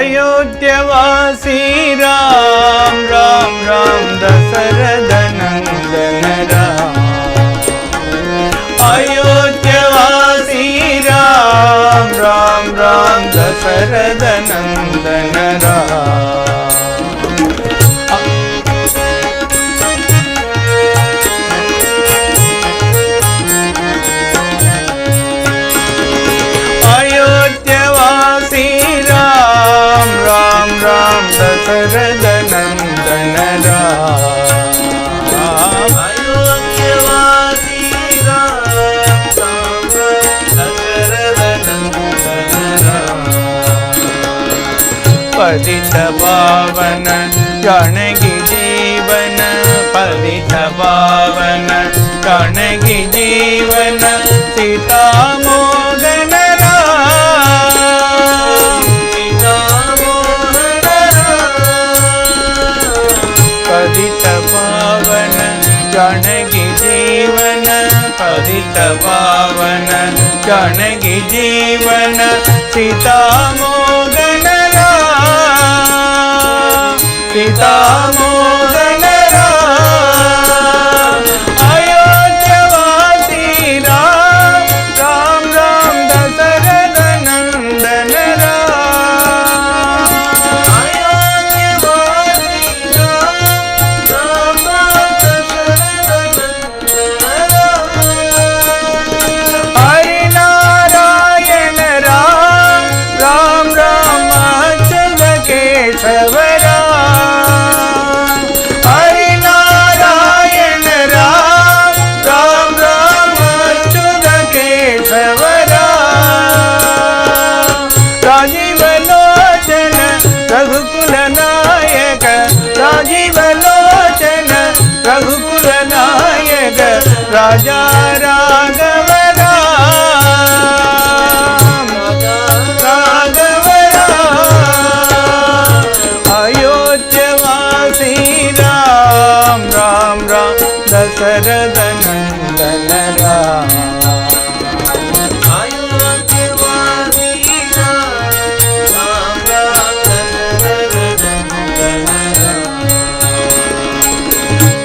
अयोध्यवासी राम राम राम नंदन राम अयोध्यवासी राम राम राम नंदन राम पतित पावन जानकी जीवन पतित पावन जानकी जीवन सीता मोहन पतित पावन जानकी जीवन पतित पावन जानकी जीवन सीता मोगन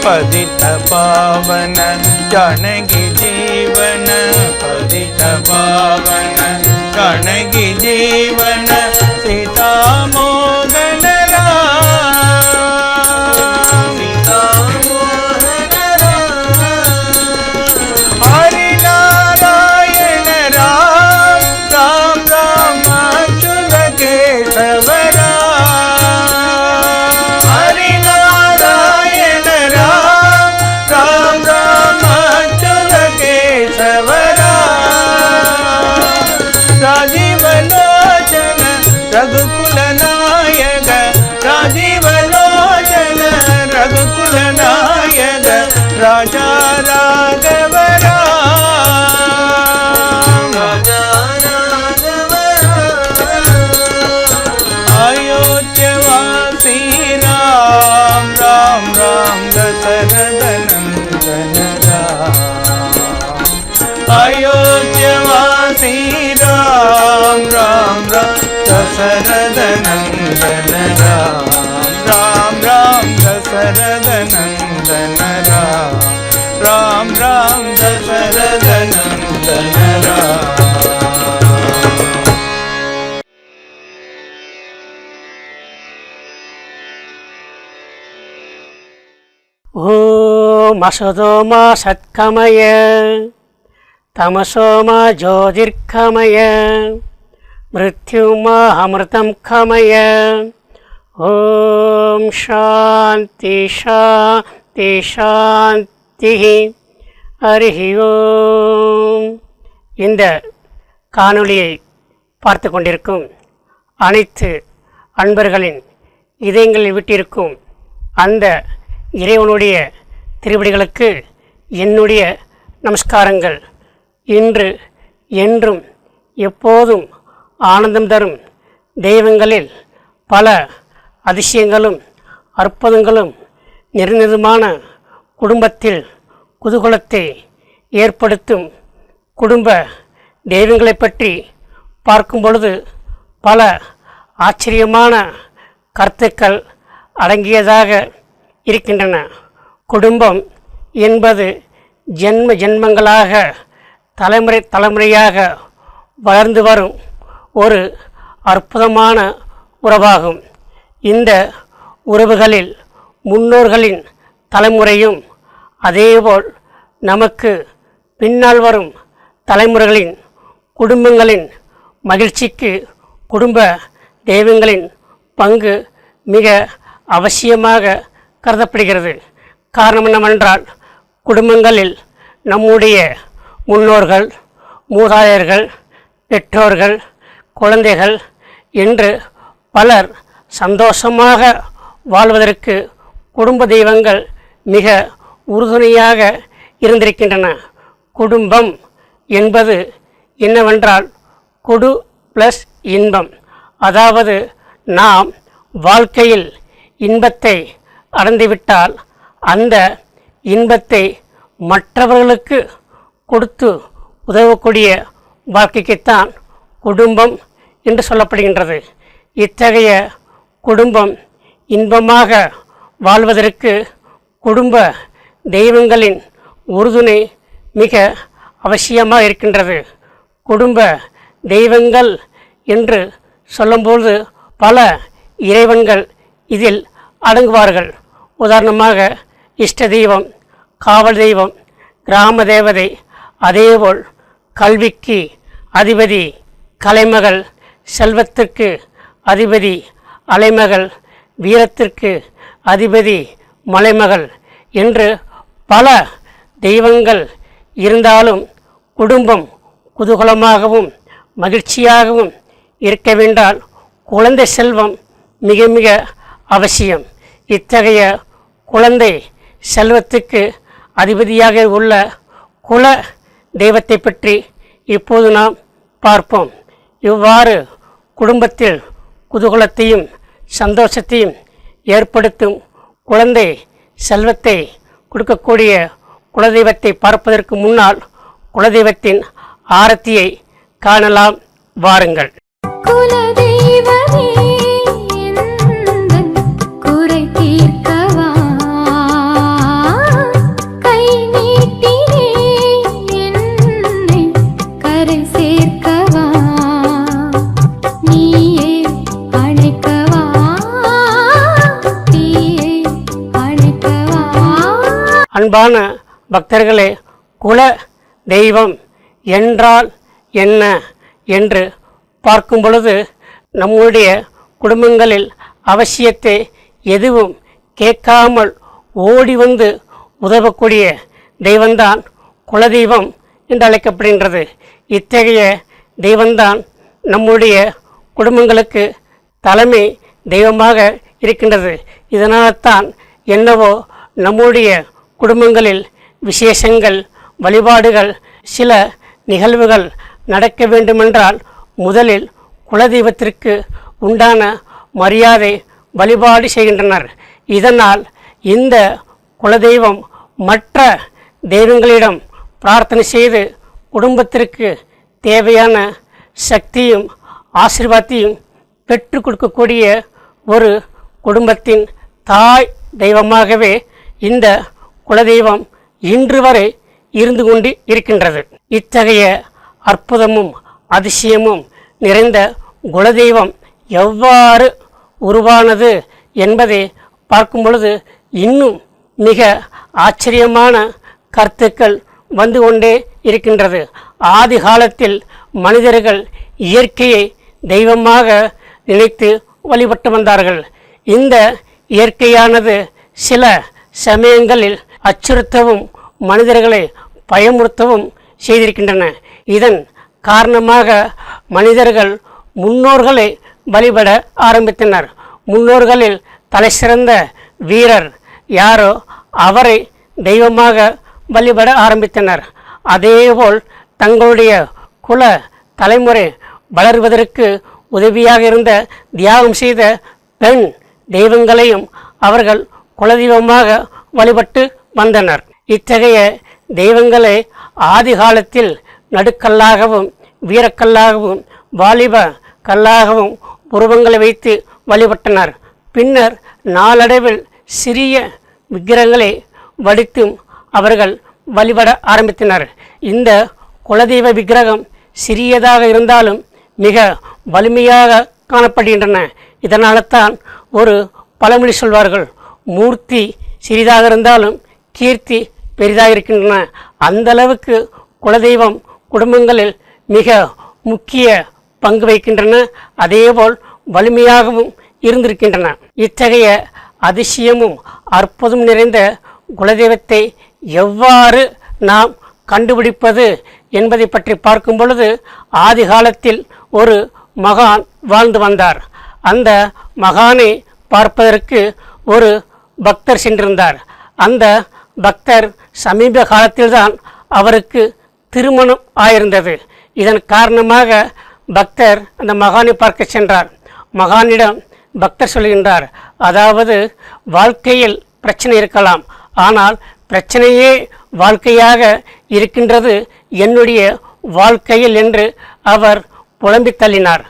பதித்த பாவன ஜனகி ஜீவன. பதித்த பாவன ஜனகி ஜீவன. மசதோமா சத்கமய தமசோமா ஜோதிர்கமய மிருத்யுமா அமிர்தம் கமய ஓம் சாந்தி சாந்தி சாந்தி. அரிஹி ஓம். இந்த காணொளியை பார்த்து கொண்டிருக்கும் அனைத்து அன்பர்களின் இதயங்களில் விட்டிருக்கும் அந்த இறைவனுடைய திருவடிகளுக்கு என்னுடைய நமஸ்காரங்கள். இன்று என்றும் எப்போதும் ஆனந்தம் தரும் தெய்வங்களில் பல அதிசயங்களும் அற்புதங்களும் நிறைந்ததுமான குடும்பத்தில் குதூகலத்தை ஏற்படுத்தும் குடும்ப தெய்வங்களை பற்றி பார்க்கும் பொழுது பல ஆச்சரியமான கருத்துக்கள் அடங்கியதாக இருக்கின்றன. குடும்பம் என்பது ஜென்ம ஜென்மங்களாக தலைமுறை தலைமுறையாக வளர்ந்து வரும் ஒரு அற்புதமான உறவாகும். இந்த உறவுகளில் முன்னோர்களின் தலைமுறையும் அதேபோல் நமக்கு பின்னால் வரும் தலைமுறைகளின் குடும்பங்களின் மகிழ்ச்சிக்கு குடும்ப தெய்வங்களின் பங்கு மிக அவசியமாக கருதப்படுகிறது. காரணம் என்னவென்றால் குடும்பங்களில் நம்முடைய முன்னோர்கள் மூதாதையர்கள் பெற்றோர்கள் குழந்தைகள் என்று பலர் சந்தோஷமாக வாழ்வதற்கு குடும்ப தெய்வங்கள் மிக உறுதுணையாக இருந்திருக்கின்றன. குடும்பம் என்பது என்னவென்றால் குடு ப்ளஸ் இன்பம். அதாவது நாம் வாழ்க்கையில் இன்பத்தை அடைந்துவிட்டால் அந்த இன்பத்தை மற்றவர்களுக்கு கொடுத்து உதவக்கூடிய வாழ்க்கைக்குத்தான் குடும்பம் என்று சொல்லப்படுகின்றது. இத்தகைய குடும்பம் இன்பமாக வாழ்வதற்கு குடும்ப தெய்வங்களின் உறுதுணை மிக அவசியமாக இருக்கின்றது. குடும்ப தெய்வங்கள் என்று சொல்லும்போது பல இறைவன்கள் இதில் அடங்குவார்கள். உதாரணமாக இஷ்ட தெய்வம் காவல் தெய்வம் கிராம தேவதை அதேபோல் கல்விக்கு அதிபதி கலைமகள் செல்வத்திற்கு அதிபதி அலைமகள் வீரத்திற்கு அதிபதி மலைமகள் என்று பல தெய்வங்கள் இருந்தாலும் குடும்பம் குதூகலமாகவும் மகிழ்ச்சியாகவும் இருக்க வேண்டால் குழந்தை செல்வம் மிக மிக அவசியம். இத்தகைய குழந்தை செல்வத்துக்கு அதிபதியாக உள்ள குல தெய்வத்தை பற்றி இப்போது நாம் பார்ப்போம். இவ்வாறு குடும்பத்தில் குதூகலத்தையும் சந்தோஷத்தையும் ஏற்படுத்தும் குழந்தை செல்வத்தை கொடுக்கக்கூடிய குலதெய்வத்தை பார்ப்பதற்கு முன்னால் குலதெய்வத்தின் ஆரத்தியை காணலாம். வாருங்கள். அன்பான பக்தர்களே குல தெய்வம் என்றால் என்ன என்று பார்க்கும் பொழுது நம்முடைய குடும்பங்களில் அவசியத்தை எதுவும் கேட்காமல் ஓடி வந்து உதவக்கூடிய தெய்வம்தான் குலதெய்வம் என்று அழைக்கப்படுகின்றது. இத்தகைய தெய்வம்தான் நம்முடைய குடும்பங்களுக்கு தலைமை தெய்வமாக இருக்கின்றது. இதனால்தான் என்னவோ நம்முடைய குடும்பங்களில் விசேஷங்கள் வழிபாடுகள் சில நிகழ்வுகள் நடக்க வேண்டுமென்றால் முதலில் குலதெய்வத்திற்கு உண்டான மரியாதை வழிபாடு செய்கின்றனர். இதனால் இந்த குலதெய்வம் மற்ற தெய்வங்களிடம் பிரார்த்தனை செய்து குடும்பத்திற்கு தேவையான சக்தியும் ஆசிர்வாதத்தையும் பெற்று கொடுக்கக்கூடிய ஒரு குடும்பத்தின் தாய் தெய்வமாகவே இந்த குலதெய்வம் இன்று வரை இருந்து கொண்டு இருக்கின்றது. இத்தகைய அற்புதமும் அதிசயமும் நிறைந்த குலதெய்வம் எவ்வாறு உருவானது என்பதை பார்க்கும் பொழுது இன்னும் மிக ஆச்சரியமான கருத்துக்கள் வந்து கொண்டே இருக்கின்றது. ஆதி காலத்தில் மனிதர்கள் இயற்கையை தெய்வமாக நினைத்து வழிபட்டு வந்தார்கள். இந்த இயற்கையானது சில சமயங்களில் அச்சுறுத்தவும் மனிதர்களை பயமுறுத்தவும் செய்திருக்கின்றன. இதன் காரணமாக மனிதர்கள் முன்னோர்களை வழிபட ஆரம்பித்தனர். முன்னோர்களில் தலைசிறந்த வீரர் யாரோ அவரை தெய்வமாக வழிபட ஆரம்பித்தனர். அதேபோல் தங்களுடைய குல தலைமுறை வளர்வதற்கு உதவியாக இருந்த தியாகம் செய்த பெண் தெய்வங்களையும் அவர்கள் குலதெய்வமாக வழிபட்டு வந்தனர். இத்தகைய தெய்வங்களை ஆதிகாலத்தில் நடுக்கல்லாகவும் வீரக்கல்லாகவும் வாலிப கல்லாகவும் உருவங்களை வைத்து வழிபட்டனர். பின்னர் நாளடைவில் சிறிய விக்கிரகங்களை வடித்தும் அவர்கள் வழிபட ஆரம்பித்தனர். இந்த குலதெய்வ விக்கிரகம் சிறியதாக இருந்தாலும் மிக வலிமையாக காணப்படுகின்றன. இதனால தான் ஒரு பழமொழி சொல்வார்கள் மூர்த்தி சிறிதாக இருந்தாலும் கீர்த்தி பெரிதாக இருக்கின்றன. அந்த அளவுக்கு குலதெய்வம் குடும்பங்களில் மிக முக்கிய பங்கு வகிக்கின்றன. அதேபோல் வலிமையாகவும் இருந்திருக்கின்றன. இத்தகைய அதிசயமும் அற்புதம் நிறைந்த குலதெய்வத்தை எவ்வாறு நாம் கண்டுபிடிப்பது என்பதை பற்றி பார்க்கும் பொழுது ஆதி காலத்தில் ஒரு மகான் வாழ்ந்து வந்தார். அந்த மகானை பார்ப்பதற்கு ஒரு பக்தர் சென்றிருந்தார். அந்த பக்தர் சமீப காலத்தில்தான் அவருக்கு திருமணம் ஆயிருந்தது. இதன் காரணமாக பக்தர் அந்த மகானை பார்க்க சென்றார். மகானிடம் பக்தர் சொல்கின்றார் அதாவது வாழ்க்கையில் பிரச்சனை இருக்கலாம். ஆனால் பிரச்சனையே வாழ்க்கையாக இருக்கின்றது என்னுடைய வாழ்க்கையில் என்று அவர் புலம்பித் தள்ளினார்.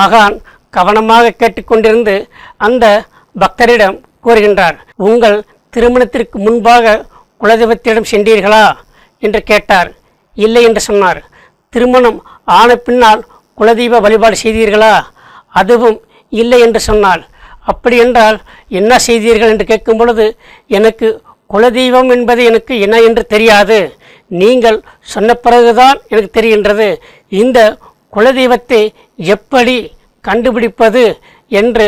மகான் கவனமாக கேட்டுக்கொண்டிருந்து அந்த பக்தரிடம் கூறுகின்றார் உங்கள் திருமணத்திற்கு முன்பாக குலதெய்வத்திடம் சென்றீர்களா? என்று கேட்டார். இல்லை என்று சொன்னார். திருமணம் ஆன பின்னால் குலதெய்வ வழிபாடு செய்தீர்களா? அதுவும் இல்லை என்று சொன்னாள். அப்படி என்றால் என்ன செய்தீர்கள் என்று கேட்கும் பொழுது எனக்கு குலதெய்வம் என்பது எனக்கு என்ன என்று தெரியாது. நீங்கள் சொன்ன பிறகுதான் எனக்கு தெரிகின்றது. இந்த குலதெய்வத்தை எப்படி கண்டுபிடிப்பது என்று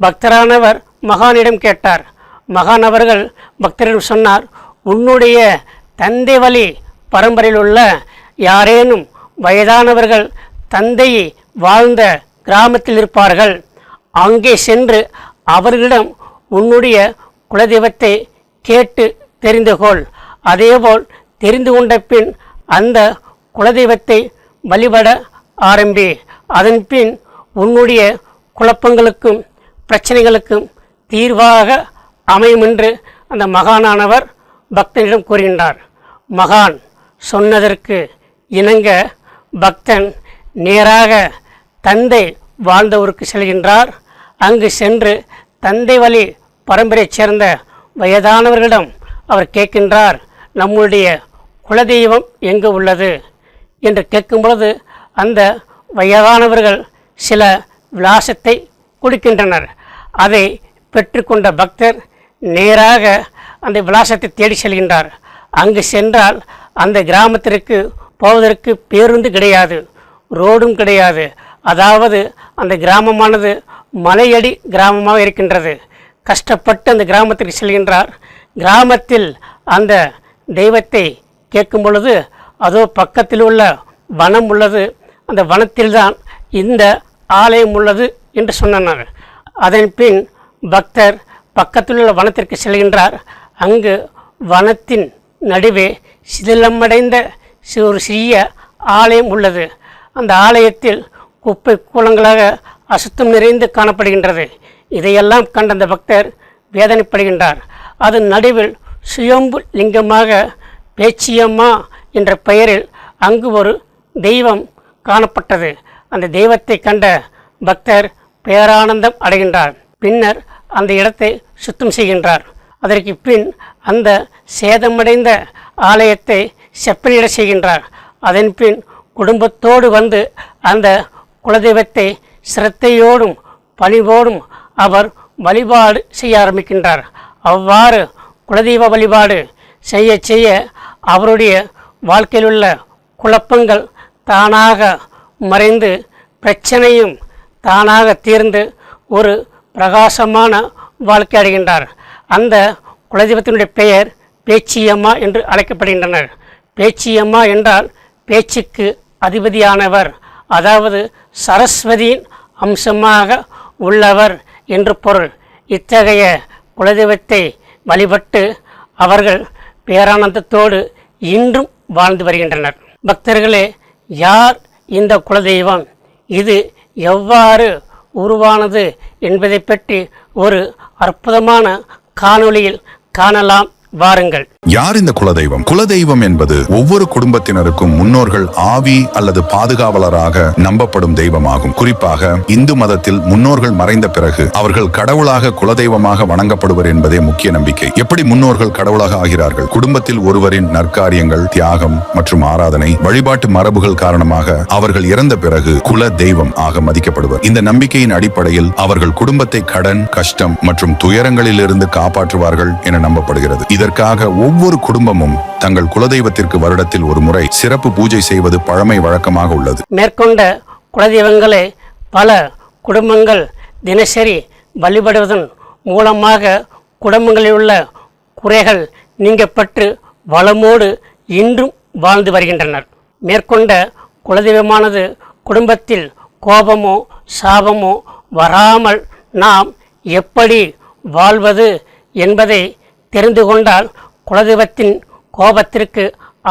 பக்தரானவர் மகானிடம் கேட்டார். மகான் அவர்கள் பக்தரிடம் சொன்னார் உன்னுடைய தந்தை வழி பரம்பரையில் உள்ள யாரேனும் வயதானவர்கள் தந்தையை வாழ்ந்த கிராமத்தில் இருப்பார்கள். அங்கே சென்று அவர்களிடம் உன்னுடைய குலதெய்வத்தை கேட்டு தெரிந்து கொள். அதேபோல் தெரிந்து கொண்ட பின் அந்த குலதெய்வத்தை வழிபட ஆரம்பி. அதன் பின் உன்னுடைய குழப்பங்களுக்கும் பிரச்சனைகளுக்கும் தீர்வாக அமையும் என்று அந்த மகானானவர் பக்தனிடம் கூறுகின்றார் மகான் சொன்னதற்கு இணங்க பக்தன் நேராக தந்தை வாழ்ந்த ஊருக்கு செல்கின்றார். அங்கு சென்று தந்தை வழி பரம்பரையைச் சேர்ந்த வயதானவர்களிடம் அவர் கேட்கின்றார் நம்முடைய குலதெய்வம் எங்கு உள்ளது? என்று கேட்கும் பொழுது அந்த வயதானவர்கள் சில விலாசத்தை கொடுக்கின்றனர். அதை பெற்றுக்கொண்ட பக்தர் நேராக அந்த விலாசத்தை தேடி செல்கின்றார். அங்கு சென்றால் அந்த கிராமத்திற்கு போவதற்கு பேருந்து கிடையாது ரோடும் கிடையாது. அதாவது அந்த கிராமமானது மலையடி கிராமமாக இருக்கின்றது. கஷ்டப்பட்டு அந்த கிராமத்திற்கு செல்கின்றார். கிராமத்தில் அந்த தெய்வத்தை கேட்கும் பொழுது அதோ பக்கத்தில் உள்ள வனம் உள்ளது. அந்த வனத்தில்தான் இந்த ஆலயம் உள்ளது என்று சொன்னார். அதன் பின் பக்தர் பக்கத்தில் உள்ள வனத்திற்கு செல்கின்றார். அங்கு வனத்தின் நடுவே சிதிலமடைந்த ஒரு சிறிய ஆலயம் உள்ளது. அந்த ஆலயத்தில் குப்பை கூலங்களாக அசுத்தம் நிறைந்து காணப்படுகின்றது. இதையெல்லாம் கண்ட அந்த பக்தர் வேதனைப்படுகின்றார். அதன் நடுவில் சுயம்பு லிங்கமாக பேச்சியம்மா என்ற பெயரில் அங்கு ஒரு தெய்வம் காணப்பட்டது. அந்த தெய்வத்தை கண்ட பக்தர் பேரானந்தம் அடைகின்றார். பின்னர் அந்த இடத்தை சுத்தம் செய்கின்றார். அதற்கு பின் அந்த சேதமடைந்த ஆலயத்தை செப்பனிட செய்கின்றார். அதன் பின் குடும்பத்தோடு வந்து அந்த குலதெய்வத்தை சிரத்தையோடும் பணிவோடும் அவர் வழிபாடு செய்ய ஆரம்பிக்கின்றார். அவ்வாறு குலதெய்வ வழிபாடு செய்ய செய்ய அவருடைய வாழ்க்கையிலுள்ள குழப்பங்கள் தானாக மறைந்து பிரச்சனையும் தானாக தீர்ந்து ஒரு பிரகாசமான வாழ்க்கை அடைகின்றார். அந்த குலதெய்வத்தினுடைய பெயர் பேச்சியம்மா என்று அழைக்கப்படுகின்றனர். பேச்சியம்மா என்றால் பேச்சுக்கு அதிபதியானவர் அதாவது சரஸ்வதியின் அம்சமாக உள்ளவர் என்று பொருள். இத்தகைய குலதெய்வத்தை வழிபட்டு அவர்கள் பேரானந்தத்தோடு இன்றும் வாழ்ந்து வருகின்றனர். பக்தர்களே யார் இந்த குலதெய்வம்? இது எவ்வாறு உருவானது என்பதை பற்றி ஒரு அற்புதமான காணொளியில் காணலாம். வாருங்கள். யார் இந்த குலதெய்வம்? குலதெய்வம் என்பது ஒவ்வொரு குடும்பத்தினருக்கும் முன்னோர்கள் ஆவி அல்லது பாதுகாவலராக நம்பப்படும் தெய்வமாகும். குறிப்பாக இந்து மதத்தில் முன்னோர்கள் மறைந்த பிறகு அவர்கள் கடவுளாக குலதெய்வமாக வணங்கப்படுவர் என்பதே முக்கிய நம்பிக்கை. எப்படி முன்னோர்கள் கடவுளாக ஆகிறார்கள்? குடும்பத்தில் ஒருவரின் நற்காரியங்கள் தியாகம் மற்றும் ஆராதனை வழிபாட்டு மரபுகள் காரணமாக அவர்கள் இறந்த பிறகு குல தெய்வம் ஆக மதிக்கப்படுவர். இந்த நம்பிக்கையின் அடிப்படையில் அவர்கள் குடும்பத்தை கடன் கஷ்டம் மற்றும் துயரங்களிலிருந்து காப்பாற்றுவார்கள் என நம்பப்படுகிறது. இதற்காக ஒவ்வொரு குடும்பமும் தங்கள் குலதெய்வத்திற்கு வருடத்தில் ஒரு முறை சிறப்பு பூஜை செய்வது பழமை வழக்கமாக உள்ளது. மேற்கொண்ட குலதெய்வங்களை பல குடும்பங்கள் தினசரி வழிபடுவதன் மூலமாக குடும்பங்களில் உள்ள குறைகள் நீங்கப்பட்டு வளமோடு இன்றும் வாழ்ந்து வருகின்றனர். மேற்கொண்ட குலதெய்வமானது குடும்பத்தில் கோபமோ சாபமோ வராமல் நாம் எப்படி வாழ்வது என்பதை தெரிந்து கொண்டால் குலதெய்வத்தின் கோபத்திற்கு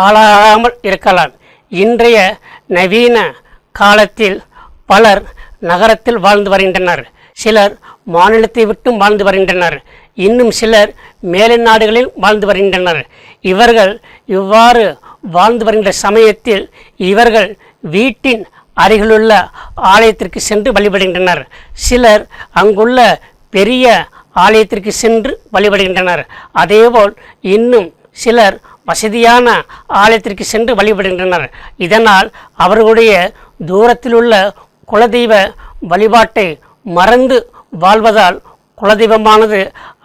ஆளாகாமல் இருக்கலாம். இன்றைய நவீன காலத்தில் பலர் நகரத்தில் வாழ்ந்து வருகின்றனர். சிலர் மாநிலத்தை விட்டும் வாழ்ந்து வருகின்றனர். இன்னும் சிலர் மேலை நாடுகளில் வாழ்ந்து வருகின்றனர். இவர்கள் இவ்வாறு வாழ்ந்து வருகின்ற சமயத்தில் இவர்கள் வீட்டின் அருகிலுள்ள ஆலயத்திற்கு சென்று வழிபடுகின்றனர். சிலர் அங்குள்ள பெரிய ஆலயத்திற்கு சென்று வழிபடுகின்றனர். அதேபோல் இன்னும் சிலர் வசதியான ஆலயத்திற்கு சென்று வழிபடுகின்றனர். இதனால் அவர்களுடைய தூரத்திலுள்ள குலதெய்வ வழிபாட்டை மறந்து வாழ்வதால் குலதெய்வமானது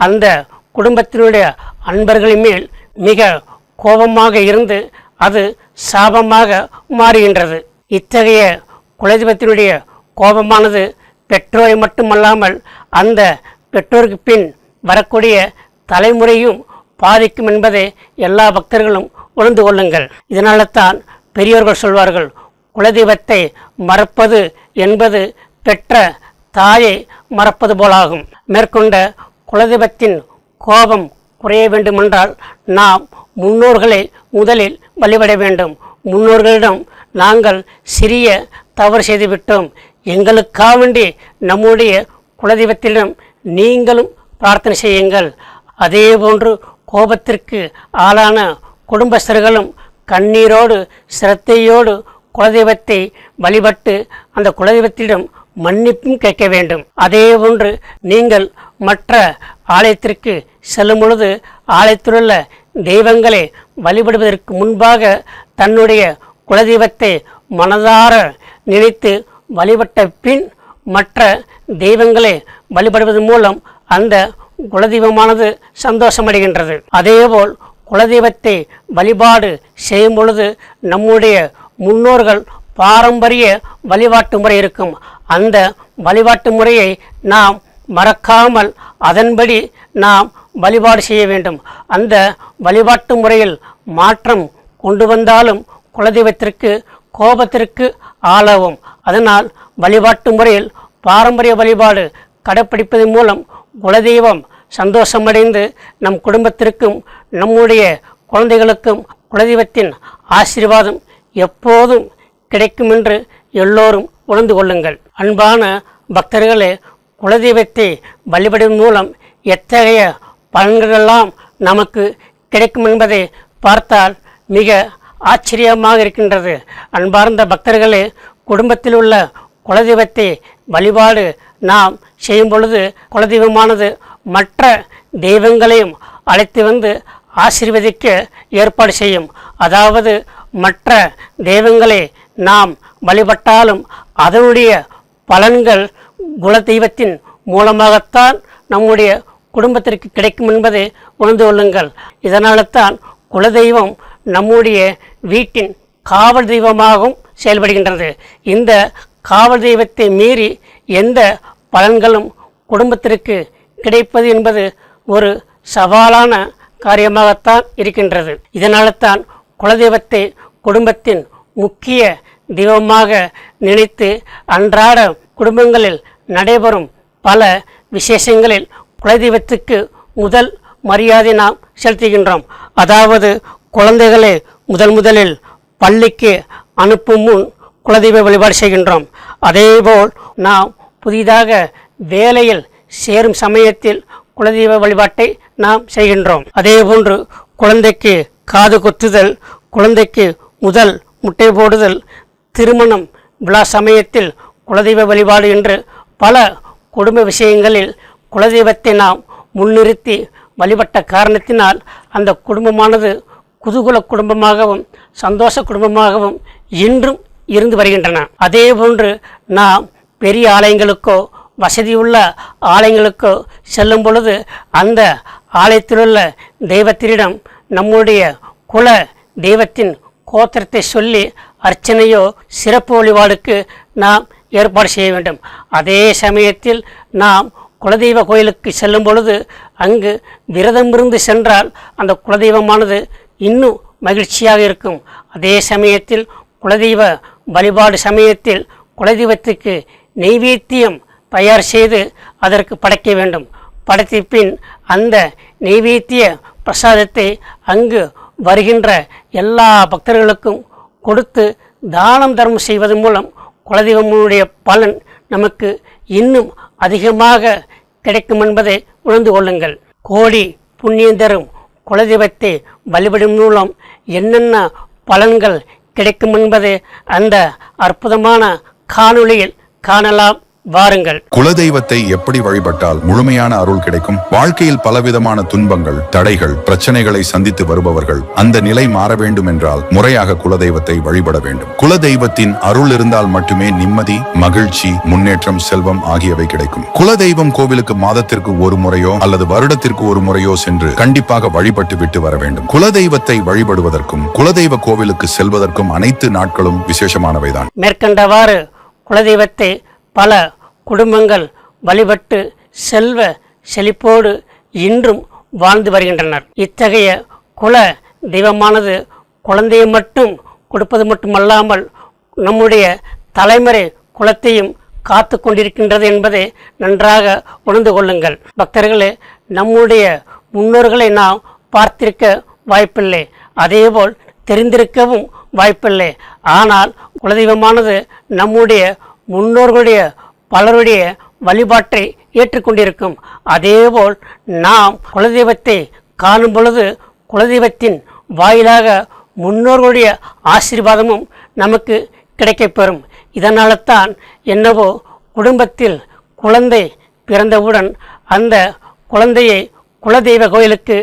அந்த குடும்பத்தினுடைய அன்பர்களின் மேல் மிக கோபமாக இருந்து அது சாபமாக மாறுகின்றது. இத்தகைய குலதெய்வத்தினுடைய கோபமானது பெற்றோரை மட்டுமல்லாமல் அந்த பெற்றோருக்கு பின் வரக்கூடிய தலைமுறையும் பாதிக்கும் என்பதை எல்லா பக்தர்களும் உணர்ந்து கொள்ளுங்கள். இதனால தான் பெரியோர்கள் சொல்வார்கள் குலதெய்வத்தை மறப்பது என்பது பெற்ற தாயை மறப்பது போலாகும். மேற்கொண்ட குலதெய்வத்தின் கோபம் குறைய வேண்டுமென்றால் நாம் முன்னோர்களை முதலில் வழிபட வேண்டும். முன்னோர்களிடம் நாங்கள் சிறிய தவறு செய்துவிட்டோம். எங்களுக்காக வேண்டி நம்முடைய குலதெய்வத்திடம் நீங்களும் பிரார்த்தனை செய்யுங்கள். அதேபோன்று கோபத்திற்கு ஆளான குடும்பஸ்தர்களும் கண்ணீரோடு சிரத்தையோடு குலதெய்வத்தை வழிபட்டு அந்த குலதெய்வத்திடம் மன்னிப்பும் கேட்க வேண்டும். அதே போன்று நீங்கள் மற்ற ஆலயத்திற்கு செல்லும் பொழுது ஆலயத்திலுள்ள தெய்வங்களை வழிபடுவதற்கு முன்பாக தன்னுடைய குலதெய்வத்தை மனதார நினைத்து வழிபட்ட பின் மற்ற தெய்வங்களை வழிபடுவதன் மூலம் அந்த குலதெய்வமானது சந்தோஷமடைகின்றது. அதேபோல் குலதெய்வத்தை வழிபாடு செய்யும் பொழுது நம்முடைய முன்னோர்கள் பாரம்பரிய வழிபாட்டு முறை இருக்கும். அந்த வழிபாட்டு முறையை நாம் மறக்காமல் அதன்படி நாம் வழிபாடு செய்ய வேண்டும். அந்த வழிபாட்டு முறையில் மாற்றம் கொண்டு வந்தாலும் குலதெய்வத்திற்கு கோபத்திற்கு ஆளாகும் அதனால் வழிபாட்டு முறையில் பாரம்பரிய வழிபாடு கடைப்பிடிப்பதன் மூலம் குலதெய்வம் சந்தோஷமடைந்து நம் குடும்பத்திற்கும் நம்முடைய குழந்தைகளுக்கும் குலதெய்வத்தின் ஆசீர்வாதம் எப்போதும் கிடைக்கும் என்று எல்லோரும் உணர்ந்து கொள்ளுங்கள். அன்பான பக்தர்களே குலதெய்வத்தை வழிபடுவதன் மூலம் எத்தகைய பலன்களெல்லாம் நமக்கு கிடைக்கும் என்பதை பார்த்தால் மிக ஆச்சரியமாக இருக்கின்றது. அன்பார்ந்த பக்தர்களே குடும்பத்தில் உள்ள குலதெய்வத்தை வழிபாடு நாம் செய்யும் பொழுது குலதெய்வமானது மற்ற தெய்வங்களையும் அழைத்து வந்து ஆசீர்வதிக்க ஏற்பாடு செய்யும். அதாவது மற்ற தெய்வங்களை நாம் வழிபட்டாலும் அதனுடைய பலன்கள் குலதெய்வத்தின் மூலமாகத்தான் நம்முடைய குடும்பத்திற்கு கிடைக்கும் என்பதை உணர்ந்து கொள்ளுங்கள். இதனால தான் குலதெய்வம் நம்முடைய வீட்டின் காவல் தெய்வமாகவும் செயல்படுகின்றது. இந்த காவல் தெய்வத்தை மீறி எந்த பலன்களும் குடும்பத்திற்கு கிடைப்பது என்பது ஒரு சவாலான காரியமாகத்தான் இருக்கின்றது. இதனால தான் குலதெய்வத்தை குடும்பத்தின் முக்கிய தெய்வமாக நினைத்து அன்றாட குடும்பங்களில் நடைபெறும் பல விசேஷங்களில் குலதெய்வத்துக்கு முதல் மரியாதை நாம் செலுத்துகின்றோம். அதாவது குழந்தைகளை முதல் முதலில் பள்ளிக்கு அனுப்பும் முன் குலதெய்வ வழிபாடு செய்கின்றோம். அதேபோல் நாம் புதிதாக வேலையில் சேரும் சமயத்தில் குலதெய்வ வழிபாட்டை நாம் செய்கின்றோம். அதேபோன்று குழந்தைக்கு காது கொத்துதல் குழந்தைக்கு முதல் முட்டை போடுதல் திருமணம் விழா சமயத்தில் குலதெய்வ வழிபாடு என்று பல குடும்ப விஷயங்களில் குலதெய்வத்தை நாம் முன்னிறுத்தி வழிபட்ட காரணத்தினால் அந்த குடும்பமானது குதூகுல குடும்பமாகவும் சந்தோஷ குடும்பமாகவும் இன்றும் இருந்து வருகின்றன. அதே போன்று நாம் பெரிய ஆலயங்களுக்கோ வசதியுள்ள ஆலயங்களுக்கோ செல்லும் பொழுது அந்த ஆலயத்திலுள்ள தெய்வத்தினிடம் நம்முடைய குல தெய்வத்தின் கோத்திரத்தை சொல்லி அர்ச்சனையோ சிறப்பு வழிபாடுக்கு நாம் ஏற்பாடு செய்ய வேண்டும். அதே சமயத்தில் நாம் குலதெய்வ கோயிலுக்கு செல்லும் பொழுது அங்கு விரதமிருந்து சென்றால் அந்த குலதெய்வமானது இன்னும் மகிழ்ச்சியாக இருக்கும். அதே சமயத்தில் குலதெய்வ வழிபாடு சமயத்தில் குலதெய்வத்துக்கு நெய்வேத்தியம் தயார் செய்து அதற்கு படைக்க வேண்டும். படைத்த பின் அந்த நெய்வேத்திய பிரசாதத்தை அங்கு வருகின்ற எல்லா பக்தர்களுக்கும் கொடுத்து தானம் தர்மம் செய்வதன் மூலம் குலதெய்வமுடைய பலன் நமக்கு இன்னும் அதிகமாக கிடைக்கும் என்பதை உணர்ந்து கொள்ளுங்கள். கோடி புண்ணியம் தரும் குலதெய்வத்தை வழிபடும் மூலம் என்னென்ன பலன்கள் கிடைக்கும் என்பது அந்த அற்புதமான காணொளியில் காணலாம். வாருங்கள். குலதெய்வத்தை எப்படி வழிபட்டால் முழுமையான அருள் கிடைக்கும்? வாழ்க்கையில் பலவிதமான துன்பங்கள் தடைகள் பிரச்சனைகளை சந்தித்து வருபவர்கள் அந்த நிலை மாற வேண்டும் என்றால் முறையாக குலதெய்வத்தை வழிபட வேண்டும். குலதெய்வத்தின் அருள் இருந்தால் மட்டுமே நிம்மதி மகிழ்ச்சி முன்னேற்றம் செல்வம் ஆகியவை கிடைக்கும். குலதெய்வம் கோவிலுக்கு மாதத்திற்கு ஒரு முறையோ அல்லது வருடத்திற்கு ஒரு முறையோ சென்று கண்டிப்பாக வழிபட்டு விட்டு வர வேண்டும். குலதெய்வத்தை வழிபடுவதற்கும் குலதெய்வ கோவிலுக்கு செல்வதற்கும் அனைத்து நாட்களும் விசேஷமானவைதான். மேற்கண்டவாறு குலதெய்வத்தை பல குடும்பங்கள் வழிபட்டு செல்வ செழிப்போடு இன்றும் வாழ்ந்து வருகின்றனர். இத்தகைய குல தெய்வமானது குழந்தையை மட்டும் கொடுப்பது மட்டுமல்லாமல் நம்முடைய தலைமுறை குலத்தையும் காத்து கொண்டிருக்கின்றது என்பதை நன்றாக உணர்ந்து கொள்ளுங்கள். பக்தர்களே நம்முடைய முன்னோர்களை நாம் பார்த்திருக்க வாய்ப்பில்லை. அதேபோல் தெரிந்திருக்கவும் வாய்ப்பில்லை. ஆனால் குலதெய்வமானது நம்முடைய முன்னோர்களுடைய பலருடைய வழிபாட்டை ஏற்றுக்கொண்டிருக்கும். அதேபோல் நாம் குலதெய்வத்தை காணும் பொழுது குலதெய்வத்தின் வாயிலாக முன்னோர்களுடைய ஆசீர்வாதமும் நமக்கு கிடைக்கப்பெறும். இதனால தான் என்னவோ குடும்பத்தில் குழந்தை பிறந்தவுடன் அந்த குழந்தையை குலதெய்வ கோயிலுக்கு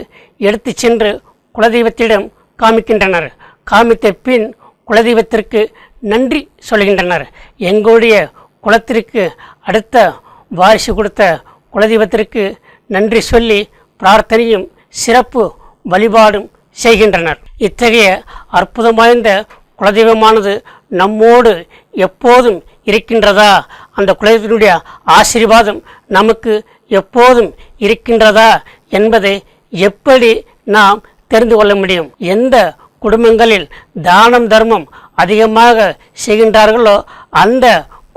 எடுத்து சென்று குலதெய்வத்திடம் காமிக்கின்றனர். காமித்த பின் குலதெய்வத்திற்கு நன்றி சொல்கின்றனர். எங்களுடைய குலத்திற்கு அடுத்த வாரிசு கொடுத்த குலதெய்வத்திற்கு நன்றி சொல்லி பிரார்த்தனையும் சிறப்பு வழிபாடும் செய்கின்றனர். இத்தகைய அற்புதம் வாய்ந்த குலதெய்வமானது நம்மோடு எப்போதும் இருக்கின்றதா? அந்த குலதெய்வத்தினுடைய ஆசீர்வாதம் நமக்கு எப்போதும் இருக்கின்றதா என்பதை எப்படி நாம் தெரிந்து கொள்ள முடியும்? எந்த குடும்பங்களில் தானம் தர்மம் அதிகமாக செய்கின்றார்களோ அந்த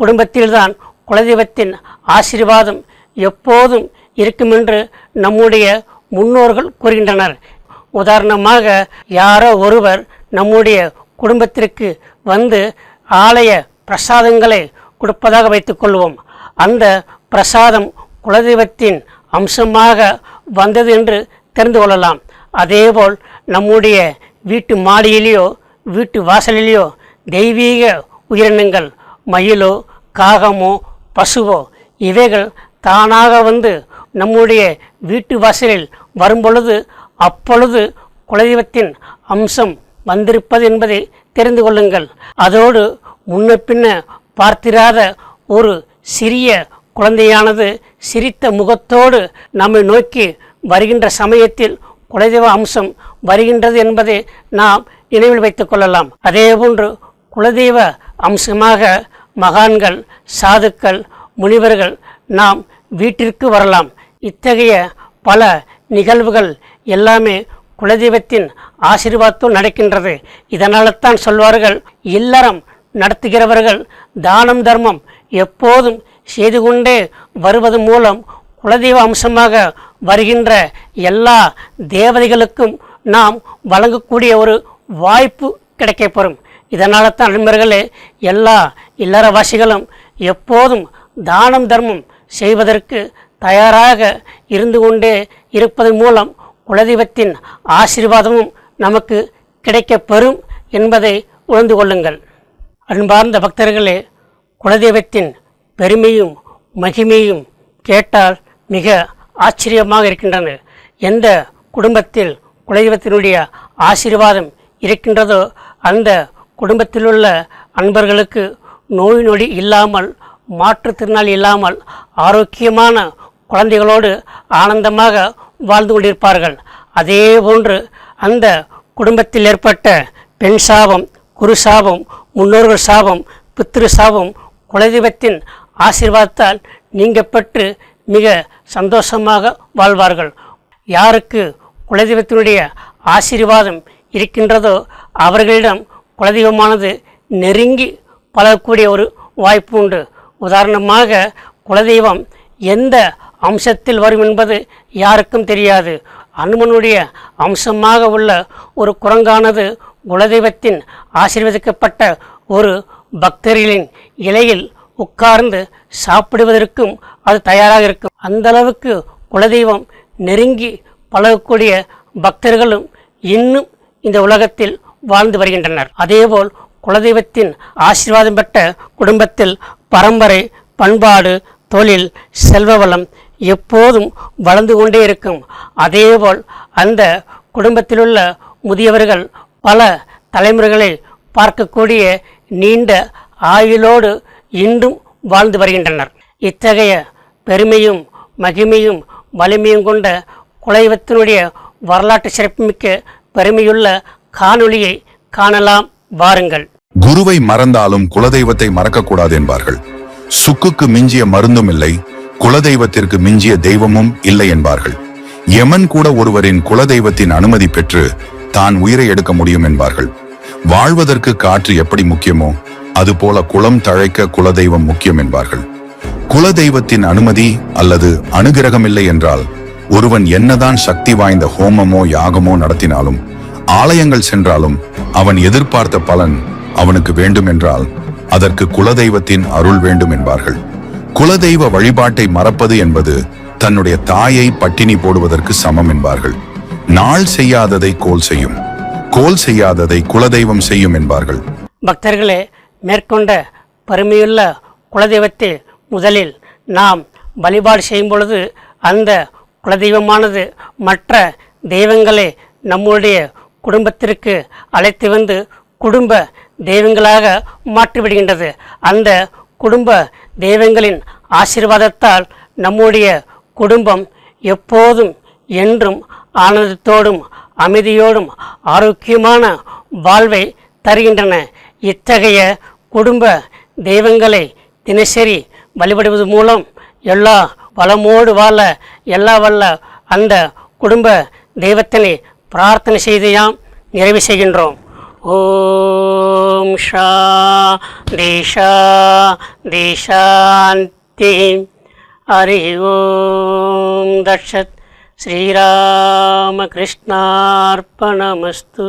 குடும்பத்தில்தான் குலதெய்வத்தின் ஆசீர்வாதம் எப்போதும் இருக்கும் என்று நம்முடைய முன்னோர்கள் கூறுகின்றனர். உதாரணமாக யாரோ ஒருவர் நம்முடைய குடும்பத்திற்கு வந்து ஆலய பிரசாதங்களை கொடுப்பதாக வைத்துக்கொள்வோம் அந்த பிரசாதம் குலதெய்வத்தின் அம்சமாக வந்தது என்று தெரிந்து கொள்ளலாம். அதேபோல் நம்முடைய வீட்டு மாடியிலேயோ வீட்டு வாசலிலேயோ தெய்வீக உயிரினங்கள் மயிலோ காகமோ பசுவோ இவைகள் தானாக வந்து நம்முடைய வீட்டு வாசலில் வரும்பொழுது அப்பொழுது குலதெய்வத்தின் அம்சம் வந்திருப்பது என்பதை தெரிந்து கொள்ளுங்கள். அதோடு முன்ன பின்ன பார்த்திராத ஒரு சிறிய குழந்தையானது சிரித்த முகத்தோடு நம்மை நோக்கி வருகின்ற சமயத்தில் குலதெய்வ அம்சம் வருகின்றது என்பதை நாம் நினைவில் வைத்துக் கொள்ளலாம். அதேபோன்று குலதெய்வ அம்சமாக மகான்கள் சாதுக்கள் முனிவர்கள் நாம் வீட்டிற்கு வரலாம். இத்தகைய பல நிகழ்வுகள் எல்லாமே குலதெய்வத்தின் ஆசீர்வாதத்தோடு நடக்கின்றது. இதனால தான் சொல்வார்கள் இல்லறம் நடத்துகிறவர்கள் தானம் தர்மம் எப்போதும் செய்து கொண்டே வருவது மூலம் குலதெய்வ அம்சமாக வருகின்ற எல்லா தேவதைகளுக்கும் நாம் வழங்கக்கூடிய ஒரு வாய்ப்பு கிடைக்கப்பெறும். இதனால தான் நண்பர்களே எல்லா இல்லறவாசிகளும் எப்போதும் தானம் தர்மம் செய்வதற்கு தயாராக இருந்து கொண்டே இருப்பதன் மூலம் குலதெய்வத்தின் ஆசீர்வாதமும் நமக்கு கிடைக்கப்பெறும் என்பதை உணர்ந்து கொள்ளுங்கள். அன்பார்ந்த பக்தர்களே குலதெய்வத்தின் பெருமையும் மகிமையும் கேட்டால் மிக ஆச்சரியமாக இருக்கின்றன. எந்த குடும்பத்தில் குலதெய்வத்தினுடைய ஆசீர்வாதம் இருக்கின்றதோ அந்த குடும்பத்திலுள்ள அன்பர்களுக்கு நோய் நொடி இல்லாமல் மாற்றுத்திறனாளி இல்லாமல் ஆரோக்கியமான குழந்தைகளோடு ஆனந்தமாக வாழ்ந்து கொண்டிருப்பார்கள். அதே போன்று அந்த குடும்பத்தில் ஏற்பட்ட பெண் சாபம் குரு சாபம் முன்னோர்கள் சாபம் பித்ரு சாபம் குலதெய்வத்தின் ஆசீர்வாதத்தால் நீங்க பெற்று மிக சந்தோஷமாக வாழ்வார்கள். யாருக்கு குலதெய்வத்தினுடைய ஆசீர்வாதம் இருக்கின்றதோ அவர்களிடம் குலதெய்வமானது நெருங்கி பழகக்கூடிய ஒரு வாய்ப்பு உண்டு. உதாரணமாக குலதெய்வம் எந்த அம்சத்தில் வரும் என்பது யாருக்கும் தெரியாது. அனுமனுடைய அம்சமாக உள்ள ஒரு குரங்கானது குலதெய்வத்தின் ஆசீர்வதிக்கப்பட்ட ஒரு பக்தர்களின் இலையில் உட்கார்ந்து சாப்பிடுவதற்கும் அது தயாராக இருக்கும். அந்த அளவுக்கு குலதெய்வம் நெருங்கி பழகக்கூடிய பக்தர்களும் இன்னும் இந்த உலகத்தில் வாழ்ந்து வருகின்றனர். அதேபோல் குலதெய்வத்தின் ஆசீர்வாதம் பெற்ற குடும்பத்தில் பரம்பரை பண்பாடு தொழில் செல்வ வளம் எப்போதும் வளர்ந்து கொண்டே இருக்கும். அதேபோல் அந்த குடும்பத்திலுள்ள முதியவர்கள் பல தலைமுறைகளை பார்க்கக்கூடிய நீண்ட ஆயுளோடு இன்றும் வாழ்ந்து வருகின்றனர். இத்தகைய பெருமையும் மகிமையும் வலிமையும் கொண்ட குலைவத்தினுடைய வரலாற்று சிறப்புமிக்க பெருமையுள்ள காணொளியை காணலாம். வாருங்கள். குருவை மறந்தாலும் குலதெய்வத்தை மறக்கக்கூடாது என்பார்கள். சுக்குக்கு மிஞ்சிய மருந்தும் இல்லை குலதெய்வத்திற்கு மிஞ்சிய தெய்வமும் இல்லை என்பார்கள். யமன் கூட ஒருவரின் குலதெய்வத்தின் அனுமதி பெற்று தான் உயிரை எடுக்க முடியும் என்பார்கள். வாழ்வதற்கு காற்று எப்படி முக்கியமோ அதுபோல குளம் தழைக்க குலதெய்வம் முக்கியம் என்பார்கள். குலதெய்வத்தின் அனுமதி அல்லது அனுகிரகம் இல்லை என்றால் ஒருவன் என்னதான் சக்தி வாய்ந்த ஹோமமோ யாகமோ நடத்தினாலும் ஆலயங்கள் சென்றாலும் அவன் எதிர்பார்த்த பலன் அவனுக்கு வேண்டும் என்றால் அதற்கு குலதெய்வத்தின் அருள் வேண்டும் என்பார்கள். குலதெய்வ வழிபாட்டை மறப்பது என்பது தன்னுடைய தாயை பட்டினி போடுவதற்கு சமம் என்பார்கள். நாள் செய்யாததை கோல் செய்யும் கோல் செய்யாததை குலதெய்வம் செய்யும் என்பார்கள். பக்தர்களே மேற்கொண்ட பெருமையுள்ள குலதெய்வத்தை முதலில் நாம் வழிபாடு செய்யும் பொழுது அந்த குலதெய்வமானது மற்ற தெய்வங்களை நம்முடைய குடும்பத்திற்கு அழைத்து வந்து குடும்ப தெய்வங்களாக மாற்றிவிடுகின்றது. அந்த குடும்ப தெய்வங்களின் ஆசீர்வாதத்தால் நம்முடைய குடும்பம் எப்போதும் என்றும் ஆனந்தத்தோடும் அமைதியோடும் ஆரோக்கியமான வாழ்வை தருகின்றன. இத்தகைய குடும்ப தெய்வங்களை தினசரி வழிபடுவது மூலம் எல்லா வளமோடு வாழ எல்லா வல்ல அந்த குடும்ப தெய்வத்தினை பிரார்த்தனை செய்து யாம் நிறைவு செய்கின்றோம். ஓம் ஷா தேஷா தேஷாந்தி ஹரி ஓம் தட்சத் ஸ்ரீராமகிருஷ்ணார்ப்பணமஸ்து